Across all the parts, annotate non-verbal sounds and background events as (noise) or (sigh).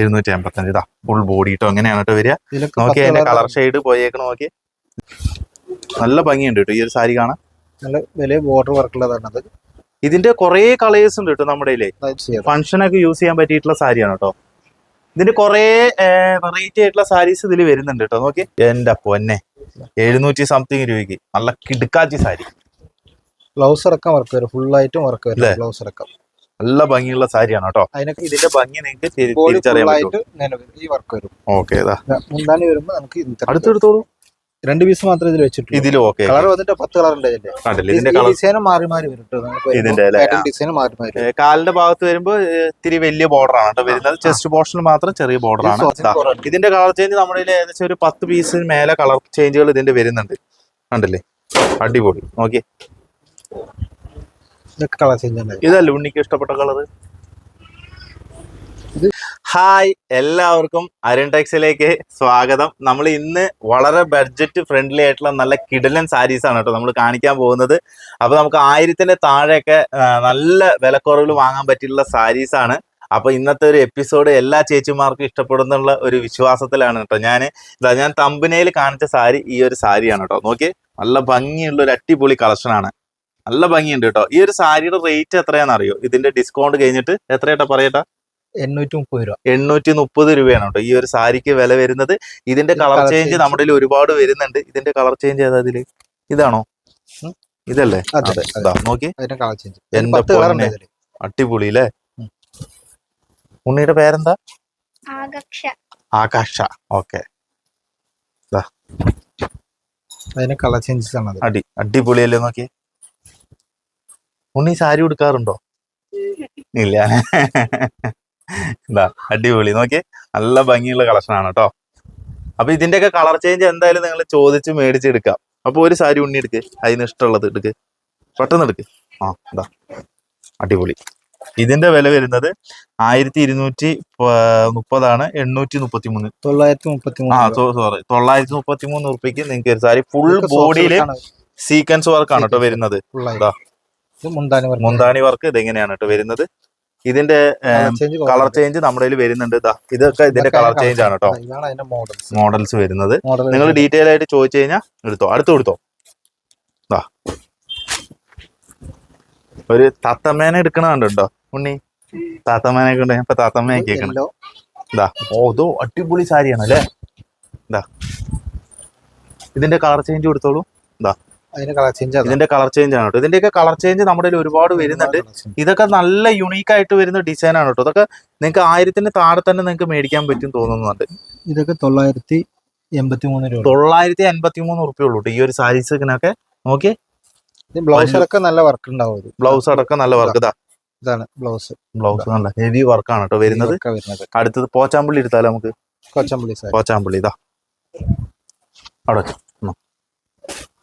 എഴുന്നൂറ്റി അമ്പത്തഞ്ച് ഇതാ ഫുൾ ബോഡി കേട്ടോ എങ്ങനെയാണ് കേട്ടോ വരിക. നോക്കി അതിന്റെ കളർ ഷെയ്ഡ് പോയേക്കണ നോക്കി നല്ല ഭംഗിയുണ്ട് കേട്ടോ ഈ ഒരു സാരി കാണാൻ. നല്ല വലിയ ബോർഡർ വർക്കുള്ളതാണ് അത്. ഇതിന്റെ കുറേ കളേഴ്സ് ഉണ്ട് കേട്ടോ നമ്മുടെ ഫംഗ്ഷൻ ഒക്കെ ഫംഗ്ഷനൊക്കെ യൂസ് ചെയ്യാൻ പറ്റിയിട്ടുള്ള സാരിയാണ് കേട്ടോ ഇതിന്റെ കുറേ വെറൈറ്റി ആയിട്ടുള്ള സാരീസ് ഇതിൽ വരുന്നുണ്ട് കേട്ടോ നോക്കി എന്റെ പൊന്നെ എഴുന്നൂറ്റി സംതിങ് രൂപയ്ക്ക്. നല്ല കിടുക്കാച്ചി സാരി. ബ്ലൗസ് അടക്കം വർക്ക് വരും ഫുൾ ആയിട്ടും വർക്ക് വരും? ബ്ലൗസ് അടക്കം നല്ല ഭംഗിയുള്ള സാരിയാണ് കേട്ടോ. അതിനൊക്കെ ഇതിന്റെ ഭംഗി നിങ്ങൾക്ക് തിരിച്ചറിയാൻ. ഈ വർക്ക് വരും. ഓക്കെ മുന്താണി വരുമ്പോ നമുക്ക് അടുത്തെടുത്തോളൂ രണ്ട് പീസ് മാത്രമേ ഇതിൽ വെച്ചിട്ടുള്ളൂ. ഇതിലും ഓക്കെ കളർ വന്നിട്ട് പത്ത് കളർ ഉണ്ട് ഇതിന്റെ ഡിസൈനും മാറി മാറി വരും. ഡിസൈൻ മാറി മാറി. കാലിന്റെ ഭാഗത്ത് വരുമ്പോ ഇത്തിരി വലിയ ബോർഡർ ആണ് വരുന്നത്. ചെസ്റ്റ് പോർഷനിൽ മാത്രം ചെറിയ ബോർഡർ ആണ്. ഇതിന്റെ കളർ ചേഞ്ച് നമ്മുടെ ഏകദേശം ഒരു പത്ത് പീസിന് മേലെ കളർ ചേഞ്ചുകൾ ഇതിന്റെ വരുന്നുണ്ട്. കണ്ടില്ലേ? അടിപൊളി. നോക്കി ഇതൊക്കെ ഉണ്ണിക്ക് ഇഷ്ടപ്പെട്ട കളർ ഹായ് എല്ലാവർക്കും അരുൺ ടെക്സിലേക്ക് സ്വാഗതം. നമ്മൾ ഇന്ന് വളരെ ബഡ്ജറ്റ് ഫ്രണ്ട്ലി ആയിട്ടുള്ള നല്ല കിടലൻ സാരീസ് ആണ് കേട്ടോ നമ്മൾ കാണിക്കാൻ പോകുന്നത്. അപ്പൊ നമുക്ക് ആയിരത്തിന്റെ താഴെയൊക്കെ നല്ല വിലക്കുറവിൽ വാങ്ങാൻ പറ്റിയുള്ള സാരീസ് ആണ്. അപ്പൊ ഇന്നത്തെ ഒരു എപ്പിസോഡ് എല്ലാ ചേച്ചിമാർക്കും ഇഷ്ടപ്പെടുന്നുള്ള ഒരു വിശ്വാസത്തിലാണ് കേട്ടോ ഞാൻ ഇതാ ഞാൻ തമ്പനയിൽ കാണിച്ച സാരി ഈ ഒരു സാരിയാണ് കേട്ടോ. നോക്കി നല്ല ഭംഗിയുള്ള ഒരു അടിപൊളി കളക്ഷനാണ് നല്ല ഭംഗിയുണ്ട് കേട്ടോ. ഈ ഒരു സാരിയുടെ റേറ്റ് എത്രയാണെന്ന് അറിയോ ഇതിന്റെ ഡിസ്കൗണ്ട് കഴിഞ്ഞിട്ട് എത്രയാട്ടാ പറയട്ടാ? എണ്ണൂറ്റി മുപ്പത് രൂപ. എണ്ണൂറ്റി മുപ്പത് രൂപയാണ് കേട്ടോ ഈ ഒരു സാരിക്ക് വില വരുന്നത്. ഇതിന്റെ കളർ ചേഞ്ച്. നമ്മുടെ ഒരുപാട് വരുന്നുണ്ട്. ഇതിന്റെ കളർ ചേഞ്ച് ഏതാ ഇതിൽ? ഇതാണോ? ഇതല്ലേ? അതെ. നോക്കി. എന്റെ പൊന്നെ. അടിപൊളി അല്ലേ. ഉണ്ണിയുടെ പേരെന്താ? ആകാശ ആകാശ ഓക്കെ. അടിപൊളിയല്ലേ നോക്കി ഉണ്ണി സാരി ഉടുക്കാറുണ്ടോ? ഇല്ല. എന്താ അടിപൊളി. നോക്കി നല്ല ഭംഗിയുള്ള കളക്ഷനാണ് ആണ് കേട്ടോ അപ്പൊ ഇതിന്റെയൊക്കെ കളർ ചേഞ്ച് എന്തായാലും നിങ്ങൾ ചോദിച്ച് മേടിച്ചെടുക്കാം അപ്പൊ ഒരു സാരി ഉണ്ണി എടുക്ക്. അതിന് ഇഷ്ടമുള്ളത് എടുക്ക്. പെട്ടെന്ന് എടുക്ക്. ആ എന്താ അടിപൊളി. ഇതിന്റെ വില വരുന്നത് ആയിരത്തി ഇരുന്നൂറ്റി മുപ്പതാണ് എണ്ണൂറ്റി മുപ്പത്തി മൂന്ന് തൊള്ളായിരത്തി മുപ്പത്തി മൂന്ന് ആ സോറി തൊള്ളായിരത്തി മുപ്പത്തി മൂന്ന് ഉറുപ്പിക്ക് നിങ്ങൾക്ക് ഒരു സാരി ഫുൾ ബോഡിയിൽ സീക്വൻസ് വർക്കാണ് കേട്ടോ വരുന്നത്. മുന്താണി വർക്ക് ഇതെങ്ങനെയാണ് കേട്ടോ വരുന്നത്. ഇതിന്റെ കളർ ചേഞ്ച് നമ്മുടെ കയ്യിൽ വരുന്നുണ്ട്. ഇതാ ഇതൊക്കെ ഇതിന്റെ കളർ ചേഞ്ച് ആണ് കേട്ടോ മോഡൽസ് വരുന്നത്. നിങ്ങൾ ഡീറ്റെയിൽ ആയിട്ട് ചോദിച്ചു കഴിഞ്ഞാൽ എടുത്തോ. അടുത്ത് കൊടുത്തോ. ഒരു താത്തമ്മേന എടുക്കണ കണ്ടുണ്ടോ? ഉണ്ണി. താത്തമ്മേനെ കൊണ്ട് ഇപ്പൊ താത്തമ്മയെ കേൾക്കണം യെല്ലോ ഇതാ ഓ ഇതോ അടിപൊളി സാരിയാണ് അല്ലേ? ഇതാ ഇതിന്റെ കളർ ചേഞ്ച് കൊടുത്തോളൂ. ഇതിന്റെ കളർ ചേഞ്ച് ആണ് കേട്ടോ. ഇതിന്റെയൊക്കെ കളർ ചേഞ്ച് നമ്മുടെ ഒരുപാട് വരുന്നുണ്ട്. ഇതൊക്കെ നല്ല യുണീക്ക് ആയിട്ട് വരുന്ന ഡിസൈൻ ആണ് കേട്ടോ. ഇതൊക്കെ നിങ്ങൾക്ക് ആയിരത്തിന് താഴെ തന്നെ നിങ്ങൾക്ക് മേടിക്കാൻ പറ്റും തോന്നുന്നുണ്ട്. ഇതൊക്കെ തൊള്ളായിരത്തി എൺപത്തി മൂന്ന് രൂപ. തൊള്ളായിരത്തി എൺപത്തി മൂന്ന് ട്ടോ ഈ ഒരു സാരീസിനൊക്കെ നോക്കി ബ്ലൗസ് അടക്കം നല്ല വർക്ക് ഉണ്ടാവും ബ്ലൗസ് അടക്കം നല്ല വർക്ക് ഇതാ. ഇതാണ് ബ്ലൗസ് ബ്ലൗസ് നല്ല ഹെവി വർക്കാണ് കേട്ടോ വരുന്നത്. അടുത്തത് പോച്ചാമ്പള്ളി എടുത്താലോ നമുക്ക്? കൊച്ചമ്പള്ളി സാരി പോച്ചാമ്പള്ളി ഇതാ. അവിടെ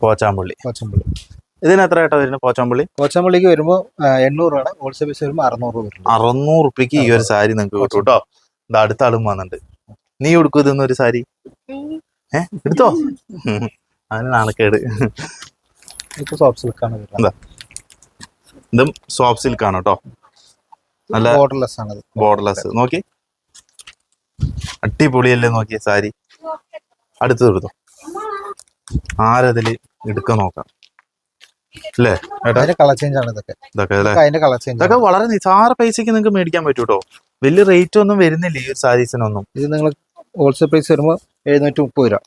പോച്ചാമ്പുള്ളി. പോച്ചാമ്പള്ളി. ഇതിന് എത്ര ഏട്ടാ വരുന്നത് പോച്ചാമ്പള്ളി? പോച്ചാമ്പുള്ളിക്ക് വരുമ്പോൾ എണ്ണൂറ് ആണ് ഹോൾസെയിൽ പൈസ വരുമ്പോൾ അറുന്നൂറ് രൂപ അറുന്നൂറ് റുപ്യക്ക് ഈ ഒരു സാരി നിങ്ങൾക്ക് കിട്ടും കേട്ടോ. ഇത് അടുത്ത ആളും വന്നിട്ടുണ്ട്. നീ കൊടുക്കൂ ഇതൊന്നും ഒരു സാരി? ഏ എടുത്തോ. അതിന് നാണക്കേട്. സോഫ്റ്റ് സിൽക്കാണ് വരുന്നത്. ഇതും സോഫ്റ്റ് സിൽക്ക് ആണ് കേട്ടോ. നല്ല ബോർഡർലെസ് ആണ് ബോർഡർലെസ് നോക്കി. അടിപൊളിയല്ലേ നോക്കിയ സാരി. അടുത്തത് എടുത്തോ? ആരതിൽ എടുക്കാൻ നോക്കാം. അല്ലേ? അതിന്റെ കളർ ചേഞ്ച് ആണ് ഇതൊക്കെ. ഇതൊക്കെ അല്ലേ? അതിന്റെ കളർ ചേഞ്ച് ഇതൊക്കെ വളരെ നിസാര പൈസക്ക് നിങ്ങൾക്ക് മേടിക്കാൻ പറ്റൂ കേട്ടോ വലിയ റേറ്റ് ഒന്നും വരുന്നില്ല ഈ ഒരു സാരീസിനൊന്നും. ഇത് നിങ്ങൾ ഹോൾസെയിൽ പ്രൈസ് വരുമ്പോൾ എഴുന്നൂറ്റി മുപ്പത് രൂപ.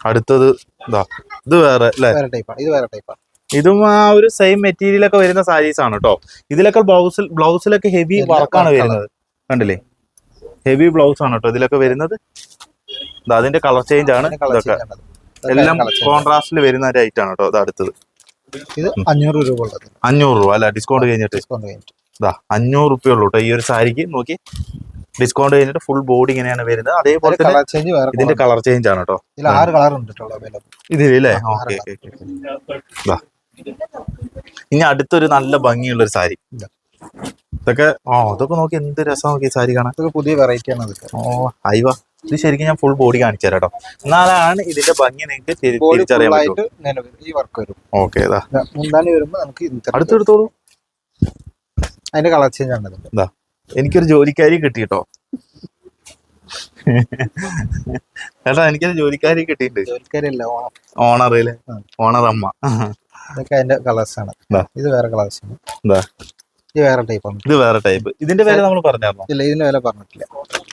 അടുത്തത് ഇതാ ഇത് വേറെ അല്ലേ? വേറെ ടൈപ്പാണ് ഇത് വേറെ ടൈപ്പാണ് ഇതും ആ ഒരു സെയിം മെറ്റീരിയൽ ഒക്കെ വരുന്ന സാരീസ് ആണ് കേട്ടോ ഇതിലൊക്കെ ബ്ലൗസിൽ ബ്ലൗസിലൊക്കെ ഹെവി വർക്കാണ് വരുന്നത്. കണ്ടില്ലേ? ഹെവി ബ്ലൗസ് ആണ് കേട്ടോ ഇതിലൊക്കെ വരുന്നത്. അതിന്റെ കളർ ചേഞ്ച് ആണ് ഇതൊക്കെ. എല്ലാം. കോൺട്രാസ്റ്റിൽ വരുന്ന ഒരു ഐറ്റം ആണ് കേട്ടോ അത് അടുത്തത്. ഇത് അഞ്ഞൂറ് രൂപ ഉള്ളത്. അഞ്ഞൂറ് രൂപ അല്ല? ഡിസ്കൗണ്ട് കഴിഞ്ഞിട്ട്? ഡിസ്കൗണ്ട് കഴിഞ്ഞിട്ട്. ഇതാ അഞ്ഞൂറ് റുപ്യ ഉള്ളൂ കേട്ടോ ഈ ഒരു സാരിക്ക്. നോക്കി. ഡിസ്കൗണ്ട് കഴിഞ്ഞിട്ട് ഫുൾ ബോഡി ഇങ്ങനെയാണ് വരുന്നത്. അതേപോലെ ഇതിന്റെ കളർ ചേഞ്ച് ആണ് കേട്ടോ. ആറ് കളർ ഉണ്ട് ഇതിലല്ലേ ഓക്കെ ഇനി അടുത്തൊരു നല്ല ഭംഗിയുള്ള ഒരു സാരി. ഇതാ. ഇതൊക്കെ ഓ ഇതൊക്കെ നോക്കി എന്ത് രസം നോക്കി സാരി കാണാൻ. പുതിയ വെറൈറ്റി ആണ് ഇതൊക്കെ ഓ അയവ ഇത് ശരിക്കും ഞാൻ ഫുൾ ബോഡി കാണിച്ചു തരാം കേട്ടോ എന്നാലാണ് ഇതിന്റെ ഭംഗി നിങ്ങൾക്ക് തിരിച്ചറിയാൻ പറ്റും. ഈ വർക്ക് വരും. ഓക്കെ നമുക്ക് അടുത്തെടുത്തോളൂ അതിന്റെ കളർ ചേഞ്ച് ആണ് എനിക്കൊരു ജോലിക്കാരി കിട്ടി കേട്ടോ ചേട്ടാ എനിക്കൊരു ജോലിക്കാരി കിട്ടിയിട്ടുണ്ട്. ഓണർ. അല്ലേ. ഓണർ അമ്മ. ഇതൊക്കെ അതിന്റെ കളേഴ്സ് ആണ്. ഇത്. വേറെ കളേഴ്സ് ആണ്. ഇത്. വേറെ ടൈപ്പ് ആണ്. ഇത് വേറെ ടൈപ്പ് ഇതിന്റെ വില നമ്മൾ പറഞ്ഞായിരുന്നോ? ഇല്ല ഇതിന് വില പറഞ്ഞിട്ടില്ല.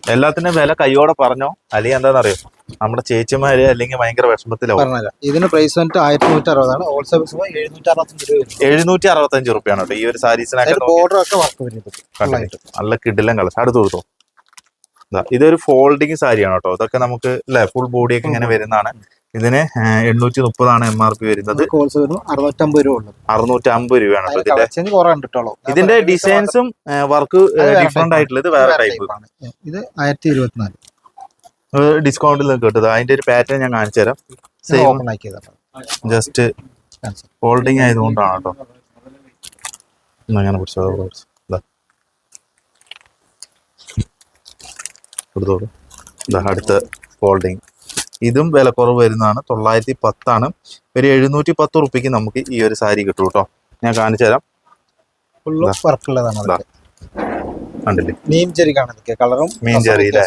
എല്ലാത്തിന്റെ വില കൈയോടെ പറഞ്ഞോ? അല്ലെങ്കിൽ എന്താണെന്നറിയോ? നമ്മുടെ ചേച്ചിമാര് അല്ലെങ്കിൽ ഭയങ്കര വിഷമത്തിലാവും. ഇതിന് പ്രൈസ് വന്നിട്ട് ആയിരത്തി നൂറ്റി അറുപതാണ് ഹോൾസെയിൽ എഴുന്നൂറ്റി അറുപത്തഞ്ച് രൂപ എഴുന്നൂറ്റി അറുപത്തഞ്ച് റുപ്യാണ് കേട്ടോ. ഈ ഒരു സാരീസിനൊക്കെ ബോർഡർ ഒക്കെ വർക്ക് വരുന്നത് നല്ല കിടിലം കളർ അടുത്ത് കൊടുത്തോ. ഇതൊരു ഫോൾഡിങ് സാരിയാണ് കേട്ടോ. ഇതൊക്കെ നമുക്ക് അല്ലെ ഫുൾ ബോഡിയൊക്കെ ഇങ്ങനെ വരുന്നതാണ്. ഇതിന് എണ്ണൂറ്റി മുപ്പതാണ് എം ആർ പി വരുന്നത്. അറുന്നൂറ്റമ്പത് രൂപ രൂപയാണ് ഇതിന്റെ ഡിസൈൻസും വർക്ക് ഡിഫറെന്റ് ആയിട്ടുള്ളത് വേറെ ടൈപ്പ് ഇത് ആയിരത്തി ഇരുപത്തിനാല് ഡിസ്കൗണ്ടിൽ കിട്ടുന്നത് അതിന്റെ ഒരു പാറ്റേൺ ഞാൻ കാണിച്ചു തരാം. സെയിം ജസ്റ്റ് ഹോൾഡിംഗ് ഫോൾഡിങ് ആയതുകൊണ്ടാണ് കേട്ടോ. അങ്ങനെ പിടിച്ചോ. അടുത്ത ഫോൾഡിങ് ഇതും വില കുറവ് വരുന്നതാണ്. തൊള്ളായിരത്തി പത്താണ് ഒരു എഴുന്നൂറ്റി പത്ത് റുപ്യക്ക് നമുക്ക് ഈ ഒരു സാരി കിട്ടും കേട്ടോ ഞാൻ കാണിച്ചു തരാം. കണ്ടില്ലേ? മീൻ ചെറിക്കാണ് ഇതൊക്കെ കളറും മീൻ ചെറി ഇല്ലേ?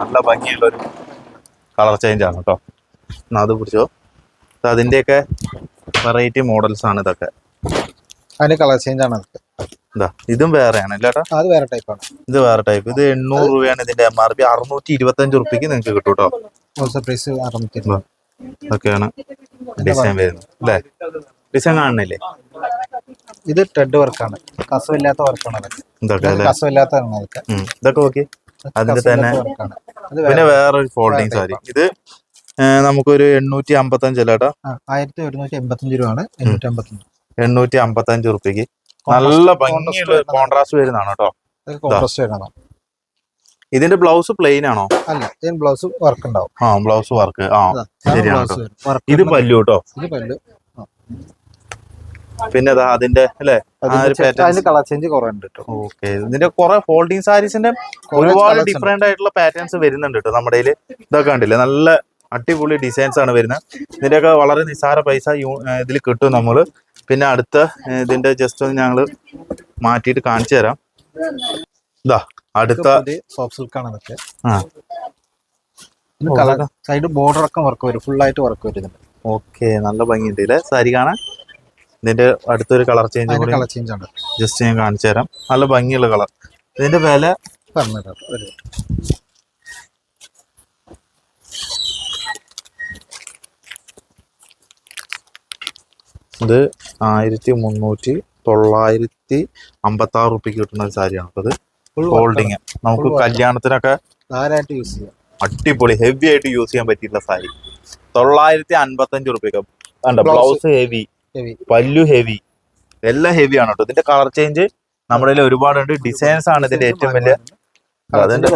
നല്ല ഭംഗിയുള്ള ഒരു കളർ ചേഞ്ച് ആണ് കേട്ടോ എന്നാ അത് പിടിച്ചോ. ഇത് അതിന്റെയൊക്കെ വെറൈറ്റി മോഡൽസ് ആണ് ഇതൊക്കെ. അതിന്റെ കളർ ചേഞ്ച് ആണ് അതൊക്കെ. ഇതാ വേറെയാണ് അത് വേറെ ടൈപ്പാണ് ഇത് വേറെ ടൈപ്പ് ഇത് എണ്ണൂറ് രൂപയാണ് ഇതിന്റെ എം ആർ പി അറുന്നൂറ്റി ഇരുപത്തി അഞ്ച് റുപ്യക്ക് നിങ്ങൾക്ക് കിട്ടും പ്രൈസ്. ഇതൊക്കെയാണ് ഡിസൈൻ വരുന്നത് അല്ലേ? ഡിസൈൻ കാണുന്നില്ലേ? ഇത് ടെഡ് വർക്കാണ് കസവില്ലാത്ത വർക്കാണ് അതൊക്കെ. കസവില്ലാത്തതാണ് അതൊക്കെ. ഇതൊക്കെ ഓക്കെ അതിന്റെ തന്നെ പിന്നെ വേറെ വേറൊരു ഫോൾഡിങ് സാരി ഇത് നമുക്കൊരു എണ്ണൂറ്റി അമ്പത്തഞ്ച് അല്ല കേട്ടോ ആ, ആയിരത്തി ഒരുന്നൂറ്റി എൺപത്തഞ്ച് രൂപയാണ്. എണ്ണൂറ്റി അമ്പത്തഞ്ച് എണ്ണൂറ്റി അമ്പത്തഞ്ച് റുപ്യക്ക് നല്ല ഭംഗിയുള്ള കോൺട്രാസ്റ്റ് വരുന്നതാണ് കേട്ടോ. കോൺട്രാസ്റ്റ് വരുന്നതാണ് ഇതിന്റെ ബ്ലൗസ് പ്ലെയിൻ ആണോ? അല്ല ഇതിന് ബ്ലൗസ് വർക്ക് ഉണ്ടാവും. ആ ബ്ലൗസ് വർക്ക് ആ ശരിയാണ് ഇത് പല്ലു കേട്ടോ. ഇത് പല്ല്. പിന്നെ അതാ അതിന്റെ അല്ലേ? കളർ ചേഞ്ച് കുറവുണ്ട് ഓക്കെ. ഇതിന്റെ കുറെ ഫോൾഡിങ് സാരീസിന്റെ ഒരുപാട് ഡിഫറെന്റ് ആയിട്ടുള്ള പാറ്റേൺസ് വരുന്നുണ്ട് കേട്ടോ നമ്മുടെ ഇതൊക്കെ കണ്ടില്ലേ? നല്ല അടിപൊളി ഡിസൈൻസ് ആണ് വരുന്നത്. ഇതിന്റെയൊക്കെ വളരെ നിസ്സാര പൈസ ഇതിൽ കിട്ടും നമ്മൾ. പിന്നെ അടുത്ത ഇതിന്റെ ജസ്റ്റ് ഒന്ന് ഞങ്ങൾ മാറ്റിയിട്ട് കാണിച്ചു തരാം. ഇതാ അടുത്ത സോഫ്റ്റ് സിൽക്ക് ആണ് അതൊക്കെ സൈഡ് ബോർഡർ ഒക്കെ വർക്ക് വരും. ഫുൾ ആയിട്ട് വർക്ക് വരുന്നുണ്ട് ഓക്കെ നല്ല ഭംഗിയുണ്ട് ഇല്ലേ? സാരി കാണാൻ? ഇതിന്റെ അടുത്തൊരു കളർ ചേഞ്ച് കൂടി കളർ ചേഞ്ച് ഉണ്ട്. ജസ്റ്റ് ഞാൻ കാണിച്ചു തരാം. നല്ല ഭംഗിയുള്ള കളർ ഇതിന്റെ വില? പറഞ്ഞുതരാം. ഇത് ആയിരത്തി മുന്നൂറ്റി തൊള്ളായിരത്തി അമ്പത്തി ആറ് റുപ്യക്ക് കിട്ടുന്ന ഒരു സാരിയാണ് അത് ഹോൾഡിങ് ഫോൾഡിങ് നമുക്ക്. കല്യാണത്തിനൊക്കെ ധാരാളമായിട്ട് യൂസ് ചെയ്യാം. അടിപൊളി ഹെവി ആയിട്ട് യൂസ് ചെയ്യാൻ പറ്റിയിട്ടുള്ള സാരി. തൊള്ളായിരത്തി അൻപത്തഞ്ച് റുപ്യക്ക് ബ്ലൗസ് ഹെവി പല്ലു ഹെവി എല്ലാം ഹെവി ആണ് കേട്ടോ. ഇതിന്റെ കളർ ചേഞ്ച് നമ്മുടെ ഒരുപാട് ഒരുപാടുണ്ട്. ഡിസൈൻസ് ആണ് ഇതിന്റെ ഏറ്റവും വലിയ. അതിന്റെ-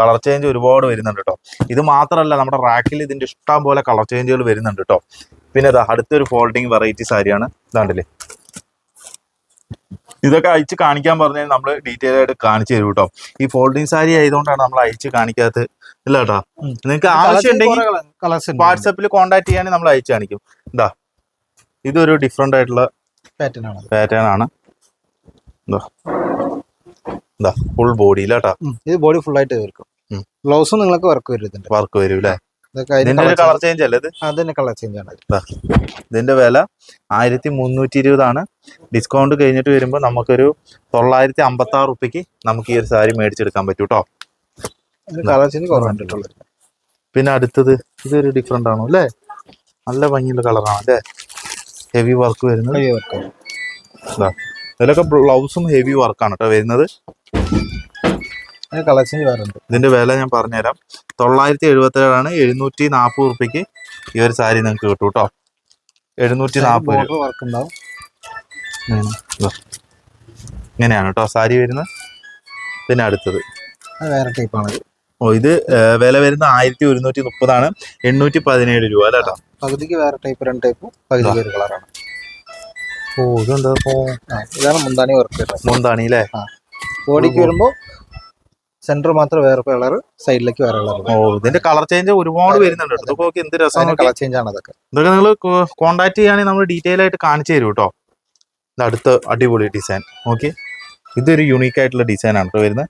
കളർ ചേഞ്ച് ഒരുപാട് വരുന്നുണ്ട് കേട്ടോ. ഇത് മാത്രമല്ല നമ്മുടെ റാക്കിൽ ഇതിന്റെ ഇഷ്ടം പോലെ കളർ ചേഞ്ചുകൾ വരുന്നുണ്ട് കേട്ടോ. പിന്നെ ഇതാ അടുത്തൊരു ഫോൾഡിങ് വെറൈറ്റി സാരിയാണ് ഇതാണ്ടില്ലേ? ഇതൊക്കെ അയച്ച് കാണിക്കാൻ പറഞ്ഞാൽ നമ്മൾ ഡീറ്റെയിൽ ആയിട്ട് കാണിച്ചു തരും കേട്ടോ ഈ ഫോൾഡിങ് സാരി ആയതുകൊണ്ടാണ് നമ്മൾ അയച്ച് കാണിക്കാത്തത്. ഇല്ല കേട്ടോ നിങ്ങൾക്ക് ആവശ്യം ഉണ്ടെങ്കിൽ വാട്സാപ്പിൽ കോൺടാക്ട് ചെയ്യാൻ നമ്മൾ അയച്ചു കാണിക്കും. ഇതാ ഇതൊരു ഡിഫറെന്റ് ആയിട്ടുള്ള പാറ്റേൺ ആണ്. അത്. പാറ്റേൺ ആണ് ഇതാ ഇതാ ഫുൾ ബോഡിയിലാട്ടാ. ഇത് ബോഡി ഫുൾ ആയിട്ട് തീർക്കും. ബ്ലൗസും നിങ്ങൾക്ക് വർക്ക് വരും വർക്ക് വരും അല്ലേ ഇതിന്റെ ഒരു colour കളർ ചേഞ്ച് അല്ലേ ഇത്? change- അതിന്റെ കളർ ചേഞ്ച് ആണ്. ഇതിന്റെ വില ആയിരത്തി മുന്നൂറ്റി ഇരുപതാണ് ഡിസ്കൗണ്ട് കഴിഞ്ഞിട്ട് വരുമ്പോൾ നമുക്കൊരു തൊള്ളായിരത്തി അമ്പത്തി ആറ് റുപ്യക്ക് നമുക്ക് ഈ ഒരു സാരി മേടിച്ചെടുക്കാൻ പറ്റും കേട്ടോ കളർ ചേഞ്ച്. പിന്നെ അടുത്തത് ഇതൊരു ഡിഫറെന്റ് ആണോ അല്ലേ? നല്ല ഭംഗിയുള്ള കളറാണ് അല്ലേ? ഹെവി വർക്ക് വരുന്നത്. ഹെവി വർക്ക് ഇതിലൊക്കെ ബ്ലൗസും ഹെവി വർക്കാണ് കേട്ടോ വരുന്നത്. ചേഞ്ച് വേറെ ഇതിന്റെ വില ഞാൻ പറഞ്ഞുതരാം. തൊള്ളായിരത്തി എഴുപത്തി ഏഴാണ് എഴുന്നൂറ്റി നാൽപ്പത് റുപ്യക്ക് ഈ ഒരു സാരി നിങ്ങൾക്ക് കിട്ടും കേട്ടോ എഴുന്നൂറ്റി നാൽപ്പത് രൂപ വർക്ക് ഉണ്ടാവും. ഇങ്ങനെയാണ് കേട്ടോ സാരി വരുന്നത്. പിന്നെ അടുത്തത്. വേറെ ടൈപ്പാണ് ഓ ഇത് വില വരുന്ന ആയിരത്തി ഒരുന്നൂറ്റി മുപ്പതാണ് എണ്ണൂറ്റി പതിനേഴ് രൂപ അല്ലേ കേട്ടോ പകുതിക്ക് വേറെ ടൈപ്പ് രണ്ട് ടൈപ്പ് പകുതിക്ക് വേറെ കളറാണ് ഓ ഇതെന്താ? ഇപ്പോ ഇതാണ് മുന്താണി വർക്ക് മുന്താണി അല്ലേ ബോഡിക്ക് വരുമ്പോൾ സെന്റർ മാത്രം വേറെ കളർ സൈഡിലേക്ക് വേറെ കളർ ഓ ഇതിന്റെ കളർ ചേഞ്ച് ഒരുപാട് വരുന്നുണ്ട് ഇതൊക്കെ എന്ത് രസമാണ് കളർ ചേഞ്ച് ആണ് അതൊക്കെ. ഇതൊക്കെ നിങ്ങൾ കോണ്ടാക്ട് ചെയ്യുകയാണെങ്കിൽ നമ്മൾ ഡീറ്റെയിൽ ആയിട്ട് കാണിച്ചു തരും കേട്ടോ. അടുത്ത അടിപൊളി ഡിസൈൻ ഓക്കെ ഇതൊരു യുണീക്ക് ആയിട്ടുള്ള ഡിസൈൻ ആണ് കേട്ടോ വരുന്നത്.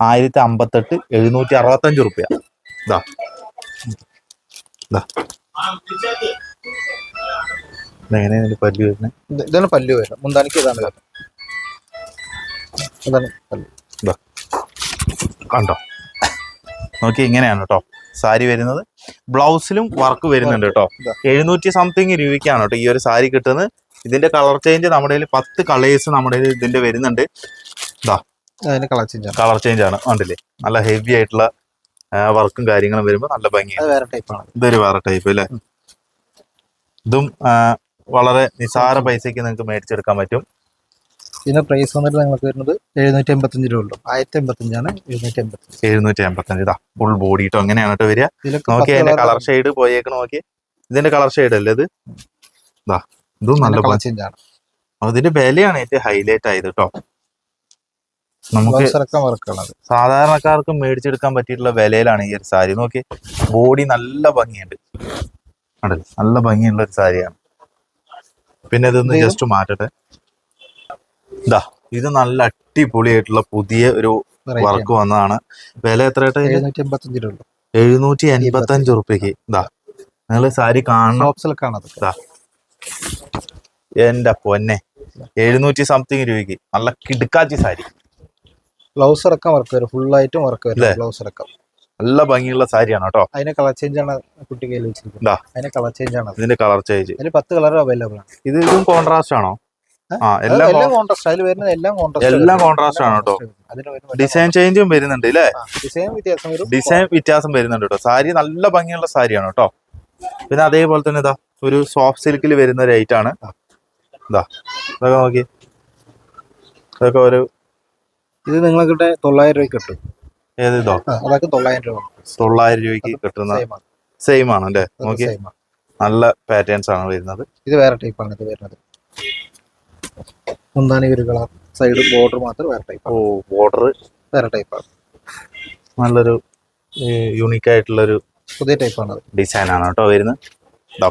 ആയിരത്തി അമ്പത്തെട്ട് എഴുന്നൂറ്റി അറുപത്തഞ്ച് റുപ്യ ഇതാ ഇതാ ഇതെങ്ങനെയാണ് പല്ലു വരുന്നത്? ഇതാണ് പല്ലു വരുന്നത്. മുന്താനിക്ക് ഇതാണ് വരുന്നത്. അതാണ് പല്ലു. കണ്ടോ? നോക്കി ഇങ്ങനെയാണ് കേട്ടോ സാരി വരുന്നത്. ബ്ലൗസിലും വർക്ക് വരുന്നുണ്ട് കേട്ടോ. എഴുന്നൂറ്റി സംതിങ് രൂപയ്ക്കാണ് കേട്ടോ ഈ ഒരു സാരി കിട്ടുന്നത്. ഇതിന്റെ കളർ ചേഞ്ച് നമ്മുടെ കയ്യിൽ പത്ത് കളേഴ്സ് നമ്മുടെ കയ്യിൽ ഇതിന്റെ വരുന്നുണ്ട്. കളർ ചേഞ്ച് ആണ്. കളർ ചേഞ്ച് ആണ്. കണ്ടില്ലേ? നല്ല ഹെവി ആയിട്ടുള്ള വർക്കും കാര്യങ്ങളും വരുമ്പോൾ നല്ല ഭംഗിയാണ് ഇതൊരു വേറെ ടൈപ്പ് അല്ലേ? ഇതും വളരെ നിസാര പൈസക്ക് നിങ്ങൾക്ക് മേടിച്ചെടുക്കാൻ പറ്റും. ഇതിന്റെ പ്രൈസ് വന്നിട്ട് നിങ്ങൾക്ക് വരുന്നത് എഴുന്നൂറ്റി എൺപത്തഞ്ച് രൂപ ഉള്ളൂ. ആയിരത്തി എൺപത്തഞ്ചാണ് എഴുന്നൂറ്റി എൺപത്തഞ്ച് എഴുന്നൂറ്റി എൺപത്തഞ്ച് ഇതാ ഫുൾ ബോഡി കേട്ടോ അങ്ങനെയാണ് കേട്ടോ വരിക. നോക്കി അതിന്റെ കളർ ഷെയ്ഡ് പോയേക്കണ നോക്കി. ഇതിന്റെ കളർ ഷെയ്ഡ് അല്ലേ ഇത്? ഇതാ ഇതും നല്ല കളർ ചേഞ്ച് ആണ്. അതിന്റെ വിലയാണ് ഏറ്റവും ഹൈലൈറ്റ് ആയത് കേട്ടോ നമുക്ക് സാധാരണക്കാർക്ക് മേടിച്ചെടുക്കാൻ പറ്റിയിട്ടുള്ള വിലയിലാണ് ഈ ഒരു സാരി. നോക്കി ബോഡി നല്ല ഭംഗിയുണ്ട്. നല്ല ഭംഗിയുള്ള ഒരു സാരിയാണ്. പിന്നെ ഇതൊന്ന് ജസ്റ്റ് മാറ്റട്ടെ. ഇതാ ഇത് നല്ല അടിപൊളിയായിട്ടുള്ള പുതിയ ഒരു വർക്ക് വന്നതാണ്. വില എത്ര എഴുന്നൂറ്റി എൺപത്തി അഞ്ച് റുപ്യക്ക്. ഇതാ നിങ്ങൾ സാരി കാണണം. ഇതാ എന്റെ പൊന്നെ. എഴുന്നൂറ്റി സംതിങ് രൂപയ്ക്ക് നല്ല കിടുക്കാച്ചി സാരി. ബ്ലൗസ് ഇറക്കാൻ വർക്ക് വരും. ഫുൾ ആയിട്ടും വർക്ക് വരും? ബ്ലൗസ് ഇറക്കാം നല്ല ഭംഗിയുള്ള സാരിയാണ് കേട്ടോ. അതിന്റെ കളർ ചേഞ്ച് ആണ് കുട്ടി കയ്യിൽ വെച്ചിരിക്കുന്നത്. ദാ. അതിന് കളർ ചേഞ്ച് ആണ്. ഇതിന്റെ കളർ ചേഞ്ച് അതിൽ പത്ത് കളർ അവൈലബിൾ ആണ്. ഇത് ഇതും കോൺട്രാസ്റ്റ് ആണോ? എല്ലാം കോൺട്രാസ്റ്റ് അതിൽ വരുന്നത് എല്ലാം കോൺട്രാസ്റ്റ് എല്ലാം ആണ് കേട്ടോ. ഡിസൈൻ ചേഞ്ചും വരുന്നുണ്ട് അല്ലേ ഡിസൈൻ വ്യത്യാസം വരും ഡിസൈൻ വ്യത്യാസം വരുന്നുണ്ട് കേട്ടോ. സാരി നല്ല ഭംഗിയുള്ള സാരിയാണ് കേട്ടോ. പിന്നെ അതേപോലെ തന്നെ ഇതാ ഒരു സോഫ്റ്റ് സിൽക്കിൽ വരുന്ന ഒരു ഐറ്റം ആണ്. ഇതാ ഇതൊക്കെ നോക്കി. ഇതൊക്കെ ഒരു ഇത് നിങ്ങൾക്ക് തൊള്ളായിരം രൂപ കിട്ടും. ഏത് ഇതോ? അതൊക്കെ തൊള്ളായിരം രൂപ. തൊള്ളായിരം രൂപയ്ക്ക് കിട്ടുന്ന സെയിം ആണ്. സെയിം ആണ് അല്ലേ? നോക്കി. നല്ല പാറ്റേൺസ് ആണ് വരുന്നത്. ഇത് വേറെ ടൈപ്പ് ആണ് ഇത് വരുന്നത്. ഒരു കളർ സൈഡ് ബോർഡർ മാത്രം വേറെ ടൈപ്പ് ഓ ബോർഡർ വേറെ ടൈപ്പാണ് നല്ലൊരു യൂണിക് ആയിട്ടുള്ളൊരു പുതിയ ടൈപ്പാണ് ഡിസൈൻ ആണ് കേട്ടോ വരുന്നത്.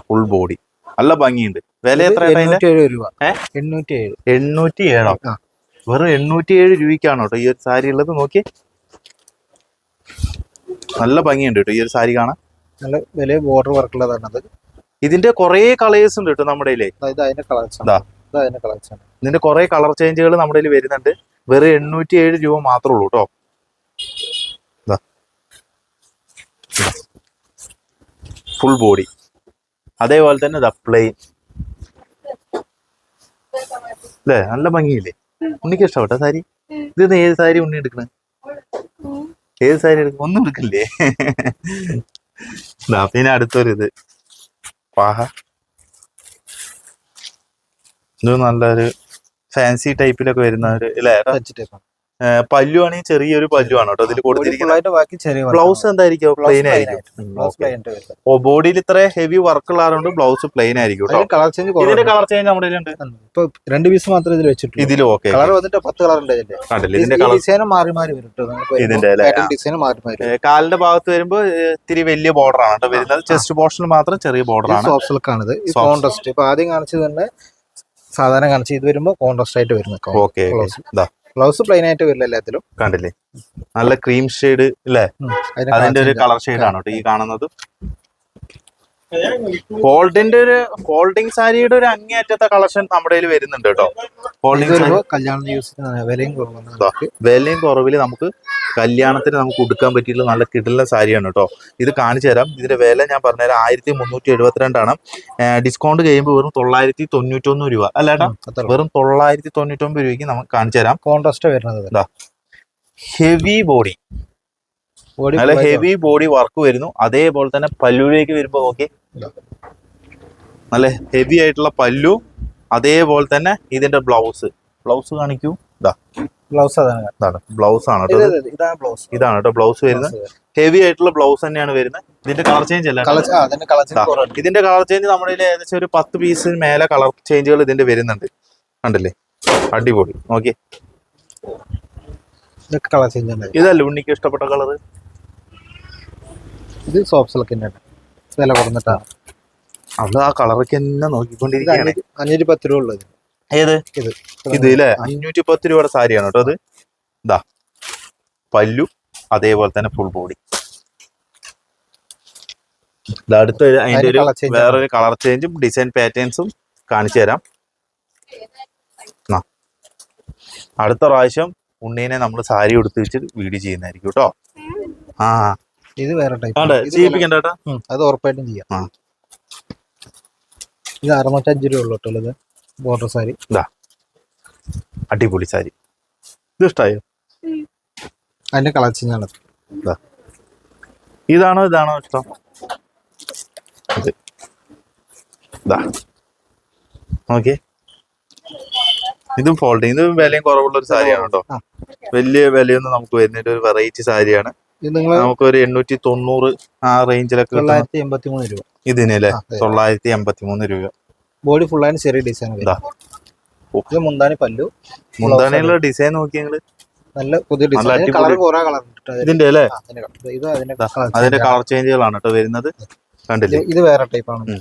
ഫുൾ ബോഡി നല്ല ഭംഗിയുണ്ട്. വില എത്ര എണ്ണൂറ്റി രൂപ. ഏഴ് എണ്ണൂറ്റി ഏഴോ ആ. വെറും എണ്ണൂറ്റി ഏഴ് രൂപയ്ക്കാണ് കേട്ടോ ഈ ഒരു സാരി ഉള്ളത്. നോക്കി. നല്ല ഭംഗിയുണ്ട് കേട്ടോ ഈ ഒരു സാരി കാണാൻ. നല്ല വില ബോർഡർ വർക്കുള്ളതാണത് ഇതിന്റെ കുറെ കളേഴ്സ് ഉണ്ട് കേട്ടോ നമ്മുടെ അതിന്റെ കളേഴ്സ് അതിന്റെ കളക്ഷൻ ഇതിന്റെ കുറെ കളർ ചേഞ്ചുകൾ നമ്മുടെ കയ്യിൽ വരുന്നുണ്ട്. വെറും എണ്ണൂറ്റി ഏഴ് രൂപ മാത്രമേ ഉള്ളൂ കേട്ടോ ഫുൾ ബോഡി അതേപോലെ തന്നെ ദ പ്ലെയിൻ അല്ലേ നല്ല ഭംഗിയില്ലേ? ഉണ്ണിക്ക് ഇഷ്ടപ്പെട്ട സാരി? ഇത് ഏത് സാരി ഉണ്ണി എടുക്കണേ? ഏത് സാരി എടുക്കും ഒന്നും എടുക്കില്ലേ? പിന്നെ അടുത്തൊരു ഇത് പാഹ. ഇത് നല്ലൊരു ഫാൻസി ടൈപ്പിലൊക്കെ വരുന്ന ഒരു അല്ലേ പല്ലു ആണെങ്കിൽ ചെറിയൊരു പല്ലു ആണ് കേട്ടോ ഇതിൽ കൊടുത്തിരിക്കുന്നത് ബ്ലൗസ് എന്തായിരിക്കും? പ്ലെയിൻ ആയിരിക്കും. ഓ ബോഡിയിൽ ഇത്ര ഹെവി വർക്ക് ഉള്ളതുകൊണ്ട് ബ്ലൗസ് പ്ലെയിൻ ആയിരിക്കും കളർ ചേഞ്ച് ഇതിന്റെ കളർ ചേഞ്ച് നമ്മുടെ ഇപ്പൊ രണ്ട് പീസ് മാത്രമേ ഇതിൽ വെച്ചിട്ടുള്ളൂ. ഇതിൽ ഓക്കെ കളർ വന്നിട്ട് പത്ത് കളർ ഉണ്ട് ഇതിന്റെ. ഡിസൈനും മാറി മാറി വരും ഇതിന്റെ? ഡിസൈൻ മാറി മാറി. കാലിന്റെ ഭാഗത്ത് വരുമ്പോ ഇത്തിരി വലിയ ബോർഡർ ആണ് വരുന്നത്. ചെസ്റ്റ് പോർഷൻ മാത്രം ചെറിയ ബോർഡർ ആണ്. സോഫ്റ്റ് സിൽക്ക് ആണ് ഇത് Soft ഇപ്പൊ ആദ്യം കാണിച്ചത് തന്നെ സാധാരണ കാണിച്ച് ഇത് വരുമ്പോ കോൺട്രാസ്റ്റ് ആയിട്ട് വരുന്ന ഓക്കെ ബ്ലൗസ് പ്ലെയിൻ ആയിട്ട് വരില്ല എല്ലാത്തിലും. കണ്ടില്ലേ? നല്ല ക്രീം ഷെയ്ഡ് അല്ലേ. അതിന്റെ ഒരു കളർ ഷെയ്ഡ് ആണ്. ഈ കാണുന്നത്? ഫോൾഡിന്റെ ഒരു ഫോൾഡിങ് സാരിയുടെ ഒരു അങ്ങേയറ്റത്തെ കളക്ഷൻ നമ്മുടെ കയ്യിൽ വരുന്നുണ്ട് കേട്ടോ. വരുമ്പോ കല്യാണം യൂസ് വിലയും കുറവാണ്. വിലയും കുറവിൽ നമുക്ക് കല്യാണത്തിന് നമുക്ക് ഉടുക്കാൻ പറ്റിയിട്ടുള്ള നല്ല കിടല സാരിയാണ് കേട്ടോ. ഇത് കാണിച്ചു തരാം. ഇതിന്റെ വില ഞാൻ പറഞ്ഞുതരാം. ആയിരത്തി മുന്നൂറ്റി എഴുപത്തിരണ്ടാണ് ഡിസ്കൗണ്ട് കഴിയുമ്പോൾ വെറും തൊള്ളായിരത്തി തൊണ്ണൂറ്റൊന്ന് രൂപ അല്ലേട്ടാ വെറും തൊള്ളായിരത്തി തൊണ്ണൂറ്റൊമ്പത് രൂപയ്ക്ക് നമുക്ക് കാണിച്ചു തരാം. കോൺട്രാസ്റ്റ് വരുന്നത്. Heavy body. നല്ല ഹെവി ബോഡി വർക്ക് വരുന്നു. അതേപോലെ തന്നെ പല്ലുവിലേക്ക് വരുമ്പോൾ നോക്കി. നല്ല ഹെവി ആയിട്ടുള്ള പല്ലു അതേപോലെ തന്നെ ഇതിന്റെ ബ്ലൗസ് ബ്ലൗസ് കാണിക്കൂ. ഇതാ ബ്ലൗസ് അതാണ്. ബ്ലൗസ് ആണ് കേട്ടോ ഇതാണ് കേട്ടോ ബ്ലൗസ് വരുന്നത്. ഹെവി ആയിട്ടുള്ള ബ്ലൗസ് തന്നെയാണ് വരുന്നത്. ഇതിന്റെ കളർ ചേഞ്ച് അല്ല? ഇതിന്റെ കളർ ചേഞ്ച് നമ്മുടെ ഏകദേശം ഒരു പത്ത് പീസിന് മേലെ കളർ ചേഞ്ചുകൾ ഇതിന്റെ വരുന്നുണ്ട്. കണ്ടില്ലേ? അടിപൊളി. നോക്കി ഇതൊക്കെ കളർ ചേഞ്ച് ഉണ്ട് ഇതല്ലേ ഉണ്ണിക്ക് ഇഷ്ടപ്പെട്ട കളർ ഇത് സോഫ്റ്റ് തന്നെ വില കുറഞ്ഞിട്ടാണ് അത് ആ കളറൊക്കെ തന്നെ നോക്കിക്കൊണ്ടിരിക്കുകയാണ്. അഞ്ഞൂറ്റി പത്ത് രൂപ ഉള്ളത്. ഏത്? ഇത്. ഇത് ഇല്ലേ? അഞ്ഞൂറ്റി പത്ത് രൂപയുടെ സാരിയാണ് കേട്ടോ അത് ഇതാ പല്ലു അതേപോലെ തന്നെ ഫുൾ ബോഡി അടുത്ത അതിന്റെ ഒരു വേറൊരു കളർ ചേഞ്ചും ഡിസൈൻ പാറ്റേൺസും കാണിച്ചു തരാം. അടുത്ത പ്രാവശ്യം ഉണ്ണീനെ നമ്മൾ സാരി ഉടുത്ത് വെച്ച് വീഡിയോ ചെയ്യുന്നതായിരിക്കും കേട്ടോ. ആ ഇത് വേറെ ടൈപ്പ് ചെയ്യിപ്പിക്കണ്ട അത് ഉറപ്പായിട്ടും ചെയ്യാം. ഇത് അറുന്നൂറ്റഞ്ച് രൂപ ഉള്ളു കേട്ടോ ഇത് ബോർഡർ സാരി അടിപൊളി സാരി ഇത് ഇഷ്ടമായോ അതിന്റെ ചേഞ്ച് ആണ്. ഇതാണോ? ഇതാണോ ഇഷ്ടം? ഇതാ. ഓക്കെ ഇതും ഫോൾഡിങ് ഇത് വിലയും കുറവുള്ള ഒരു സാരിയാണ് കേട്ടോ. വലിയ വിലയൊന്നും നമുക്ക് വരുന്നില്ല ഒരു വെറൈറ്റി സാരിയാണ് ഇത് നിങ്ങൾ നമുക്ക് ഒരു എണ്ണൂറ്റി തൊണ്ണൂറ് ആ റേഞ്ചിലൊക്കെ തൊള്ളായിരത്തി എൺപത്തി മൂന്ന് രൂപ. ഇതിന് അല്ലേ ആ, അതെ. തൊള്ളായിരത്തി എൺപത്തി മൂന്ന് രൂപ. ബോഡി ഫുൾ ആയിട്ട് ചെറിയ ഡിസൈൻ ഇതാ. മുന്താണി പല്ലു. മുന്താണിയുള്ള ഡിസൈൻ നോക്കി ഞങ്ങൾ നല്ല പുതിയ ഡിസൈൻ കളർ. കുറെ കളർ ഇതിന്റെ അല്ലേ? അതിന്റെ ഇത്. കളർ ചേഞ്ചുകളാണ് കേട്ടോ വരുന്നത്. കണ്ടില്ലേ? ഇത് വേറെ ടൈപ്പ് ആണ്.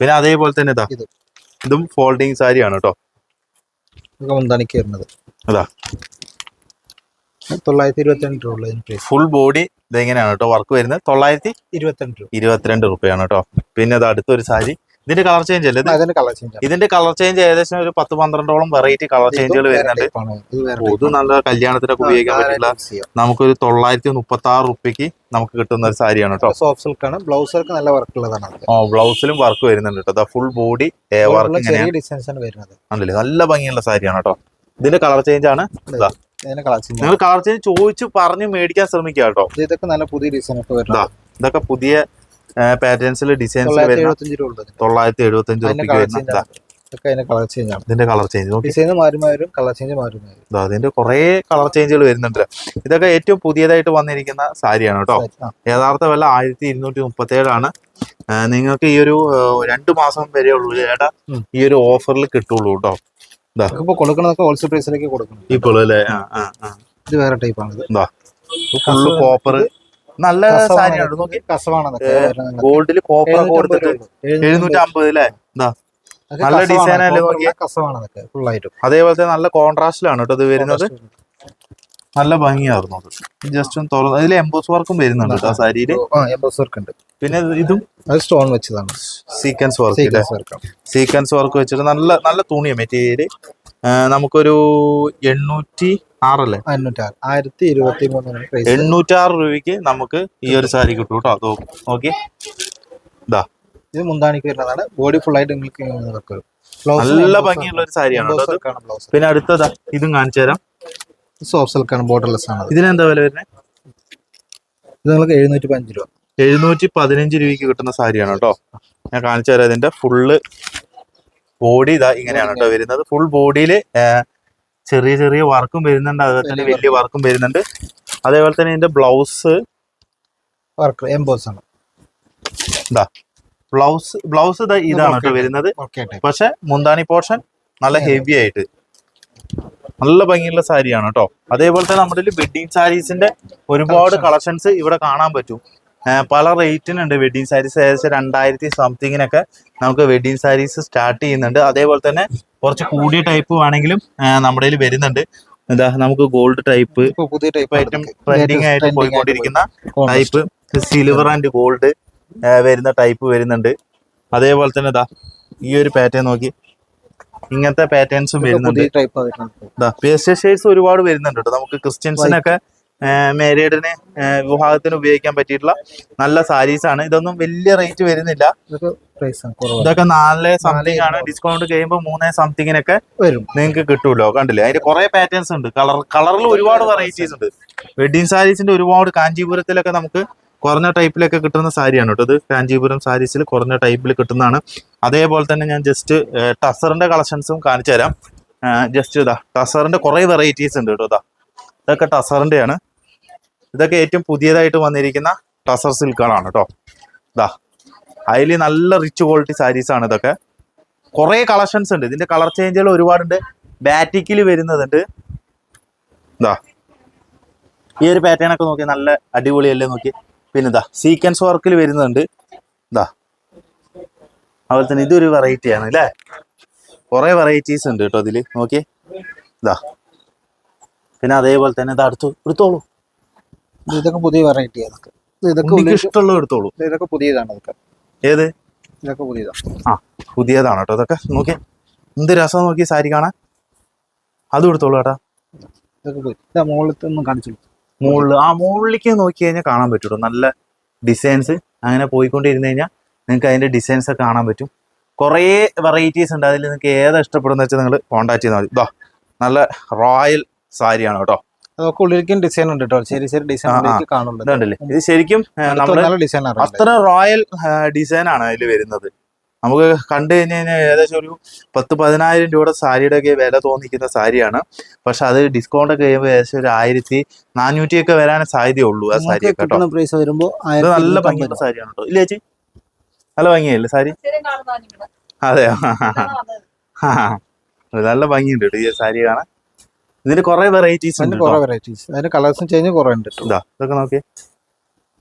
പിന്നെ അതേപോലെ തന്നെ ഇതാ. ഇതും ഫോൾഡിങ് സാരിയാണ് കേട്ടോ. മുന്താനിക്ക് വരുന്നത്. അതാ. തൊള്ളായിരത്തി ഇരുപത്തിരണ്ട് രൂപ ഉള്ളതിന് ഫുൾ ബോഡി ഇതെങ്ങനെയാണ് കേട്ടോ വർക്ക് വരുന്നത്? തൊള്ളായിരത്തി ഇരുപത്തിരണ്ട് രൂപ. ഇരുപത്തിരണ്ട് റുപ്യാണ് കേട്ടോ പിന്നെ അത് അടുത്തൊരു സാരി. ഇതിന്റെ കളർ ചേഞ്ച് അല്ലേ അതിന്റെ കളർ ചേഞ്ച് ഇതിന്റെ കളർ ചേഞ്ച് ഏകദേശം ഒരു പത്ത് പന്ത്രണ്ടോളം വെറൈറ്റി കളർ ചേഞ്ചുകൾ വരുന്നുണ്ട്. പൊതു ഇത് നല്ല കല്യാണത്തിനൊക്കെ ഉപയോഗിക്കാൻ പറ്റില്ല. നമുക്കൊരു തൊള്ളായിരത്തി മുപ്പത്തി ആറ് റുപ്യക്ക് നമുക്ക് കിട്ടുന്ന ഒരു സാരിയാണ് കേട്ടോ സോഫ്റ്റ് സിൽക്ക് ആണ്. ബ്ലൗസ് നല്ല വർക്ക് ഉള്ളതാണ് ഓ ബ്ലൗസിലും വർക്ക് വരുന്നുണ്ട് കേട്ടോ ഫുൾ ബോഡി വർക്ക് ഡിസൈൻസ് ആണ് വരുന്നത്. ആണല്ലേ? നല്ല ഭംഗിയുള്ള സാരിയാണ് കേട്ടോ ഇതിന്റെ കളർ ചേഞ്ച് ആണ്. നിങ്ങൾ കളർ ചേഞ്ച് ചോദിച്ച് പറഞ്ഞ് മേടിക്കാൻ ശ്രമിക്കുക കേട്ടോ ഇതൊക്കെ നല്ല പുതിയ ഡിസൈൻ ഒക്കെ വരുന്നത്. ഇതൊക്കെ പുതിയ പാറ്റേൺസിൽ ഡിസൈൻസ് തൊള്ളായിരത്തി എഴുപത്തി അഞ്ച് റുപ്യക്ക് കളർ ചേഞ്ച് ആണ്. ഇതിന്റെ കളർ ചേഞ്ച് ഡിസൈൻ മാറി മാറും കളർ ചേഞ്ച് മാറി മാറി. അതിന്റെ കുറെ കളർ ചേഞ്ചുകൾ വരുന്നുണ്ട്. ഇതൊക്കെ ഏറ്റവും പുതിയതായിട്ട് വന്നിരിക്കുന്ന സാരിയാണ് കേട്ടോ. യഥാർത്ഥ വില ആയിരത്തി ഇരുന്നൂറ്റി മുപ്പത്തി ഏഴാണ് നിങ്ങൾക്ക് ഈ ഒരു രണ്ടു രണ്ട് മാസം വരെ ഉള്ളൂ ചേട്ടാ ഈ ഒരു ഓഫറിൽ കിട്ടുള്ളൂ കേട്ടോ. കൊടുക്കണതൊക്കെ ഹോൾസെയിൽ പ്രൈസിലേക്ക് കൊടുക്കണം ഇപ്പോൾ അല്ലേ? ഇത് വേറെ ടൈപ്പാണ് ഫുള്ള് കോപ്പർ നല്ല സാരിയാണ്. നോക്കി. കസവാണ് ഗോൾഡിൽ കോപ്പർ കൊടുത്തിട്ട്. എഴുന്നൂറ്റി അമ്പത് അല്ലേ? നല്ല അല്ലേ copper കസവാണ് അതൊക്കെ ഫുൾ ആയിട്ടും. അതേപോലെ തന്നെ നല്ല കോൺട്രാസ്റ്റിലാണ് കേട്ടോ ഇത് വരുന്നത്. നല്ല ഭംഗിയായിരുന്നു അത്. ജസ്റ്റ് ഒന്ന് തുറന്ന് അതിൽ എംബോസ് വർക്കും വരുന്നുണ്ട് കേട്ടോ ആ സാരിയിൽ എംബോസ് വർക്ക് ഉണ്ട്. പിന്നെ ഇതും അത് സ്റ്റോൺ വെച്ചതാണ്. സീക്വൻസ് വർക്ക് സീക്വൻസ് വർക്ക് വെച്ചിട്ട് നല്ല നല്ല തുണിയാണ് മെറ്റീരിയൽ നമുക്കൊരു എണ്ണൂറ്റി ആറല്ലേ? ആയിരത്തി ഇരുപത്തി മൂന്ന് എണ്ണൂറ്റാറ് രൂപയ്ക്ക് നമുക്ക് ഈ ഒരു സാരി കിട്ടും കേട്ടോ. അതോ ഓക്കെ. ഇതാ ഇത് മുന്താണിക്ക് വരുന്നതാണ്. ബോഡി ഫുൾ ആയിട്ട് നിങ്ങൾക്ക് നല്ല ഭംഗിയുള്ള ഒരു. സാരിയാണ് പിന്നെ അടുത്തതാ ഇതും കാണിച്ചു തരാം സോഫ്റ്റ് സിൽക്ക് ആണ് ബോർഡർലെസ് ആണ്. ഇതിനെന്താ വില വരുന്നത് ഇത് നിങ്ങൾക്ക് എഴുന്നൂറ്റി പതിനഞ്ച് രൂപ. എഴുന്നൂറ്റി പതിനഞ്ച് രൂപയ്ക്ക് കിട്ടുന്ന സാരിയാണ് കേട്ടോ. ഞാൻ കാണിച്ചു തരാം ഇതിന്റെ ഫുള്ള് ബോഡി ഇതാ ഇങ്ങനെയാണ് കേട്ടോ വരുന്നത്. ഫുൾ ബോഡിയിൽ ചെറിയ ചെറിയ വർക്കും വരുന്നുണ്ട്. അതുപോലെ തന്നെ വലിയ വർക്കും വരുന്നുണ്ട്. അതേപോലെ തന്നെ ഇതിന്റെ ബ്ലൗസ് വർക്ക് എംബോസ് ആണ്. ഇതാ ബ്ലൗസ് ബ്ലൗസ് ഇതാ ഇതാണ് കേട്ടോ വരുന്നത്. പക്ഷെ മുന്താണി പോർഷൻ നല്ല ഹെവി ആയിട്ട്. നല്ല ഭംഗിയുള്ള സാരിയാണ് കേട്ടോ. അതേപോലെ തന്നെ നമ്മുടെ വെഡിങ് സാരീസിന്റെ ഒരുപാട് കളക്ഷൻസ് ഇവിടെ കാണാൻ പറ്റും. പല റേറ്റിനുണ്ട് വെഡിങ് സാരീസ് ഏകദേശം രണ്ടായിരത്തി സംതിങ്ങിനൊക്കെ നമുക്ക് വെഡിങ് സാരീസ് സ്റ്റാർട്ട് ചെയ്യുന്നുണ്ട്. അതേപോലെ തന്നെ കുറച്ച് കൂടിയ ടൈപ്പ് വേണമെങ്കിലും നമ്മുടെ കയ്യിൽ വരുന്നുണ്ട്. എന്താ നമുക്ക് ഗോൾഡ് ടൈപ്പ് പുതിയ ടൈപ്പ് ഐറ്റം ട്രെൻഡിങ് ആയിട്ട് പോയിക്കൊണ്ടിരിക്കുന്ന ടൈപ്പ് സിൽവർ ആൻഡ് ഗോൾഡ് വരുന്ന ടൈപ്പ് വരുന്നുണ്ട്. അതേപോലെ തന്നെ ഇതാ ഈ ഒരു പാറ്റേൺ നോക്കി. ഇങ്ങനത്തെ പാറ്റേൺസും വരുന്നുണ്ട്. പേസ്റ്റൽ ഷെയ്ഡ്സ് ഒരുപാട് വരുന്നുണ്ട് കേട്ടോ. നമുക്ക് ക്രിസ്ത്യൻസിനൊക്കെ മേരീഡിന് വിവാഹത്തിന് ഉപയോഗിക്കാൻ പറ്റിയിട്ടുള്ള നല്ല സാരീസ് ആണ്. ഇതൊന്നും വലിയ റേറ്റ് വരുന്നില്ല. ഇതൊക്കെ നാല് സംതിങ് ആണ്. ഡിസ്കൗണ്ട് കഴിയുമ്പോൾ മൂന്നേ സംതിങ്ങിനൊക്കെ വരും. നിങ്ങൾക്ക് കിട്ടുമല്ലോ കണ്ടില്ലേ? അതിന്റെ കുറെ പാറ്റേൺസ് ഉണ്ട്. കളർ കളറിൽ ഒരുപാട് വെറൈറ്റീസ് ഉണ്ട്. വെഡിങ് സാരീസിന്റെ ഒരുപാട് കാഞ്ചീപുരത്തിലൊക്കെ നമുക്ക് കുറഞ്ഞ ടൈപ്പിലൊക്കെ കിട്ടുന്ന സാരിയാണ് കേട്ടോ. ഇത് കാഞ്ചീപുരം സാരീസിൽ കുറഞ്ഞ ടൈപ്പിൽ കിട്ടുന്നതാണ്. അതേപോലെ തന്നെ ഞാൻ ജസ്റ്റ് ടസറിന്റെ കളക്ഷൻസും കാണിച്ചു തരാം. ജസ്റ്റ് ഇതാ ടസറിന്റെ കുറേ വെറൈറ്റീസ് ഉണ്ട് കേട്ടോ ഇതാ. ഇതൊക്കെ ടസറിന്റെയാണ് ഇതൊക്കെ ഏറ്റവും പുതിയതായിട്ട് വന്നിരിക്കുന്ന ടസർ സിൽക്കുകളാണ് കേട്ടോ. ഇതാ അതിൽ നല്ല റിച്ച് ക്വാളിറ്റി സാരീസ് ആണ് ഇതൊക്കെ. കുറേ കളക്ഷൻസ് ഉണ്ട്. ഇതിന്റെ കളർ ചേഞ്ചുകൾ ഒരുപാടുണ്ട്. ബാറ്റിക്കിൽ വരുന്നതുണ്ട്. ഇതാ ഈ ഒരു പാറ്റേൺ ഒക്കെ നോക്കി നല്ല അടിപൊളിയല്ലേ നോക്കി. പിന്നെ ഇതാ സീക്വൻസ് വർക്കിൽ വരുന്നുണ്ട്. ഇതാ അതുപോലെ തന്നെ ഇതൊരു വെറൈറ്റി ആണ് അല്ലേ കുറെ വെറൈറ്റീസ് ഉണ്ട് കേട്ടോ ഇതിൽ. നോക്കിയേ. ഇതാ പിന്നെ അതേപോലെ തന്നെ ഇത് അടുത്ത് എടുത്തോളൂ. ഇത് ഇതൊക്കെ പുതിയ വെറൈറ്റി അതൊക്കെ. ഇതൊക്കെ ഇഷ്ടമുള്ള എടുത്തോളൂ. ഇത് ഇതൊക്കെ പുതിയതാണ് അതൊക്കെ. ഏത്? ഇതൊക്കെ പുതിയതാണ് ആ പുതിയതാണ് കേട്ടോ ഇതൊക്കെ നോക്കിയേ. എന്ത് രസം നോക്കി സാരി കാണാൻ. അതും എടുത്തോളൂ കേട്ടാ. ഇതൊക്കെ മുകളിൽ ഇതാ മുകളിലത്തെ ഒന്നും കാണിച്ചു മുകളിൽ ആ മുകളിലേക്ക് നോക്കി കഴിഞ്ഞാൽ കാണാൻ പറ്റുള്ളൂ നല്ല ഡിസൈൻസ് അങ്ങനെ പോയിക്കൊണ്ടിരുന്ന് കഴിഞ്ഞാൽ നിങ്ങൾക്ക് അതിന്റെ ഡിസൈൻസ് ഒക്കെ കാണാൻ പറ്റും. കുറേ വെറൈറ്റീസ് ഉണ്ട്. അതിൽ നിങ്ങൾക്ക് ഏതാ ഇഷ്ടപ്പെടുന്ന വെച്ചാൽ നിങ്ങൾ കോൺടാക്ട് ചെയ്താൽ മതി. ഇതാ നല്ല റോയൽ സാരിയാണ് കേട്ടോ. അതൊക്കെ ഉള്ളിലേക്കും ഡിസൈൻ ഉണ്ട് കേട്ടോ. ചെറിയ ചെറിയ ഡിസൈൻ. കാണുന്നുണ്ട്. ഇത് ശരിക്കും അത്ര റോയൽ ഡിസൈൻ ആണ് അതിൽ വരുന്നത്. നമുക്ക് കണ്ടു കഴിഞ്ഞ് കഴിഞ്ഞാൽ ഏകദേശം ഒരു പത്ത് പതിനായിരം രൂപയുടെ സാരിയുടെ ഒക്കെ വില തോന്നിക്കുന്ന സാരിയാണ്. പക്ഷെ അത് ഡിസ്കൗണ്ട് ഒക്കെ കഴിയുമ്പോൾ ഏകദേശം ഒരു ആയിരത്തി നാനൂറ്റി ഒക്കെ വരാൻ സാധ്യതയുള്ളൂ ആ സാരി കേട്ടോ. പ്രൈസ് വരുമ്പോൾ നല്ല ഭംഗിയുള്ള സാരിയാണ് കേട്ടോ. ഇല്ലേ ചേച്ചി? നല്ല ഭംഗിയല്ലേ സാരി? അതെയോ? നല്ല ഭംഗിയുണ്ട് കേട്ടോ ഈ സാരി കാണാൻ. ഇതിന് കുറെ വെറൈറ്റീസ് ഉണ്ട്. കുറെ വെറൈറ്റീസ് അതിന് കളേഴ്സും ചേഞ്ച് കുറെ ഉണ്ട് ഇതൊക്കെ നോക്കിയേ.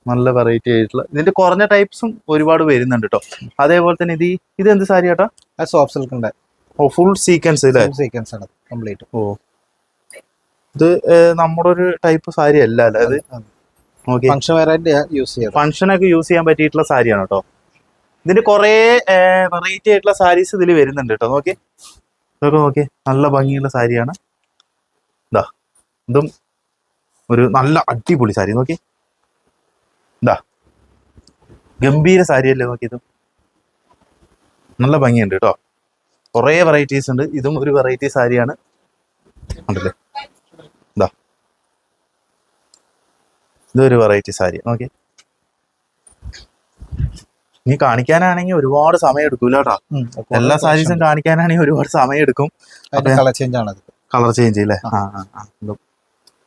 നല്ല വെറൈറ്റി ആയിട്ടുള്ള ഇതിന്റെ കുറഞ്ഞ ടൈപ്സും ഒരുപാട് വരുന്നുണ്ട് കേട്ടോ അതേപോലെ തന്നെ ഇത് ഇത് എന്ത് സാരി കേട്ടോ സോഫ്റ്റ് സോഫ്റ്റ് സിൽക്കിന്റെ ഓ ഫുൾ സീക്വൻസ് അല്ലേ സീക്വൻസ് ആണ് കംപ്ലീറ്റ് ഓ. ഇത് നമ്മുടെ ഒരു ടൈപ്പ് സാരി അല്ല അല്ലേ അത് ഫംഗ്ഷൻ വെറൈറ്റി യൂസ് ചെയ്യാം ഫംഗ്ഷനൊക്കെ യൂസ് ചെയ്യാൻ പറ്റിയിട്ടുള്ള സാരിയാണ് കേട്ടോ ഇതിന്റെ കുറേ വെറൈറ്റി ആയിട്ടുള്ള സാരീസ് ഇതിൽ വരുന്നുണ്ട് കേട്ടോ നോക്കി ഇതൊക്കെ നോക്കി നല്ല ഭംഗിയുള്ള സാരിയാണ് ഇതാ ഇതും ഒരു നല്ല അടിപൊളി സാരി നോക്കി ഇതാ ഗംഭീര സാരിയല്ലേ നോക്കിയത്? നല്ല ഭംഗിയുണ്ട് കേട്ടോ. കുറേ വെറൈറ്റീസ് ഉണ്ട്. ഇതും ഒരു വെറൈറ്റി സാരിയാണ്. ഉണ്ടല്ലേ? ഇതാ ഇതൊരു വെറൈറ്റി സാരി. ഓക്കെ ഇനി കാണിക്കാനാണെങ്കിൽ ഒരുപാട് സമയം എടുക്കൂല കേട്ടോ. എല്ലാ സാരീസും കാണിക്കാനാണെങ്കിൽ ഒരുപാട് സമയം എടുക്കും. കളർ ചേഞ്ച് ആണ് കളർ ചേഞ്ച് ഇല്ലേ? ആ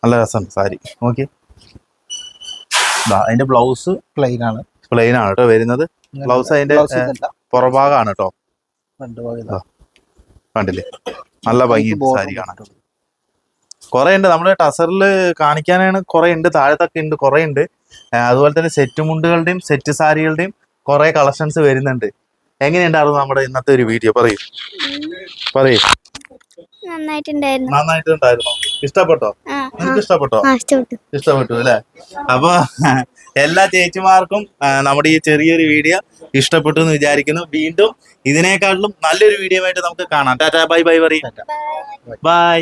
നല്ല രസമുണ്ട് സാരി. നോക്കി. അതിന്റെ ബ്ലൗസ് പ്ലെയിൻ ആണ്. പ്ലെയിൻ ആണ് കേട്ടോ വരുന്നത്. ബ്ലൗസ് അതിന്റെ. പുറഭാഗമാണ് കേട്ടോ കണ്ടില്ലേ? നല്ല ഭംഗി സാരിയാണ് സാരി കാണാൻ. കുറെ ഉണ്ട്. നമ്മുടെ ടസറിൽ കാണിക്കാനാണ് കുറെ ഉണ്ട്. താഴത്തൊക്കെ ഉണ്ട് കുറെ ഉണ്ട്. അതുപോലെ തന്നെ സെറ്റ് മുണ്ടുകളുടെയും സെറ്റ് സാരികളുടെയും കുറെ കളക്ഷൻസ് വരുന്നുണ്ട്. എങ്ങനെയുണ്ടായിരുന്നു നമ്മുടെ ഇന്നത്തെ ഒരു വീഡിയോ പറയൂ. പറയൂ. നന്നായിട്ടുണ്ടായിരുന്നു. നന്നായിട്ടുണ്ടായിരുന്നോ. ഇഷ്ടപ്പെട്ടോ? നിനക്ക് ഇഷ്ടപ്പെട്ടു? ഇഷ്ടപ്പെട്ടു. അല്ലേ? അപ്പൊ (laughs) എല്ലാ ചേച്ചിമാർക്കും നമ്മുടെ ഈ ചെറിയൊരു വീഡിയോ ഇഷ്ടപ്പെട്ടു എന്ന് വിചാരിക്കുന്നു. വീണ്ടും ഇതിനേക്കാളും നല്ലൊരു വീഡിയോ ആയിട്ട് നമുക്ക് കാണാം. ടാറ്റാ ബൈ ബൈ പറയും. ബൈ.